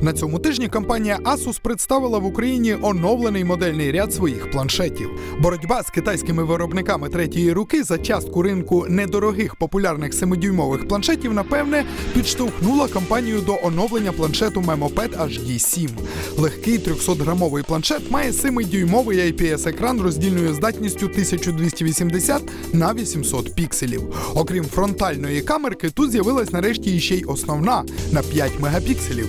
На цьому тижні компанія Asus представила в Україні оновлений модельний ряд своїх планшетів. Боротьба з китайськими виробниками третьої руки за частку ринку недорогих популярних 7-дюймових планшетів, напевне, підштовхнула компанію до оновлення планшету MemoPad HD7. Легкий 300-грамовий планшет має 7-дюймовий IPS-екран роздільною здатністю 1280 на 800 пікселів. Окрім фронтальної камерки, тут з'явилась нарешті іще й основна на 5 мегапікселів.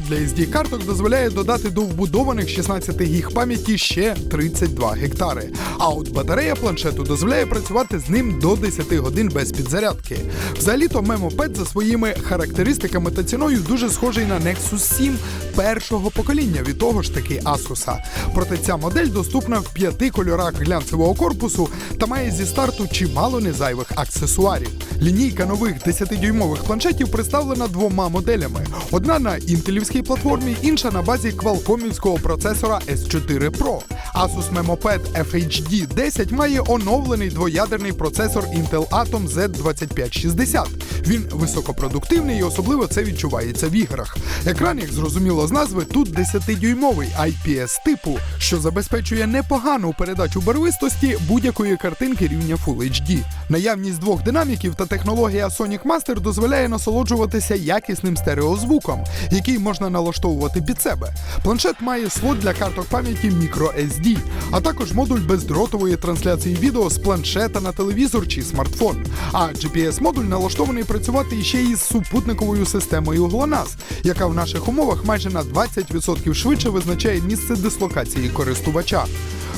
Слот для SD карток дозволяє додати до вбудованих 16 гіг пам'яті ще 32 гектари. А от батарея планшету дозволяє працювати з ним до 10 годин без підзарядки. Взагалі-то MemoPad за своїми характеристиками та ціною дуже схожий на Nexus 7 першого покоління від того ж таки Asus. Проте ця модель доступна в п'яти кольорах глянцевого корпусу та має зі старту чимало незайвих аксесуарів. Лінійка нових 10-дюймових планшетів представлена двома моделями: одна на інтелівській платформі, інша на базі квалкомівського процесора S4 Pro. Asus MemoPad FHD 10 має оновлений двоядерний процесор Intel Atom Z2560. Він високопродуктивний і особливо це відчувається в іграх. Екран, як зрозуміло з назви, тут 10-дюймовий IPS типу, що забезпечує непогану передачу барвистості будь-якої картинки рівня Full HD. Наявність двох динаміків та технологія Sonic Master дозволяє насолоджуватися якісним стереозвуком, який можна налаштовувати під себе. Планшет має слот для карток пам'яті microSD, а також модуль бездротової трансляції відео з планшета на телевізор чи смартфон. А GPS-модуль налаштований працювати ще із супутниковою системою GLONASS, яка в наших умовах майже на 20% швидше визначає місце дислокації користувача.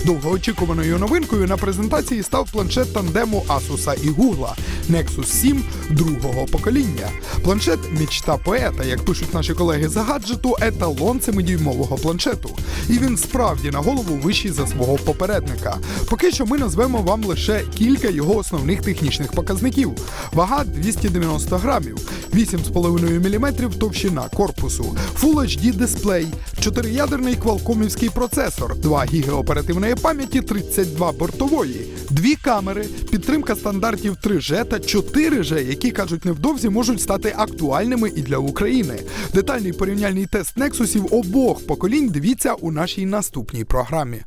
Довгоочікуваною новинкою на презентації став планшет тандему Asus і Google Nexus 7 другого покоління. Планшет мічта поета, як пишуть наші колеги за гаджету, еталон 7-дюймового планшету. І він справді на голову вищий за свого попередника. Поки що ми назвемо вам лише кілька його основних технічних показників: вага 290 грамів, 8,5 мм товщина корпусу, Full HD дисплей, 4-ядерний квалкомівський процесор, 2 ГБ оперативної пам'яті, 32 бортової, дві камери, підтримка стандартів 3G та 4G, які кажуть невдовзі можуть стати актуальними і для України. Детальний порівняльний тест Нексусів обох поколінь дивіться у нашій наступній програмі.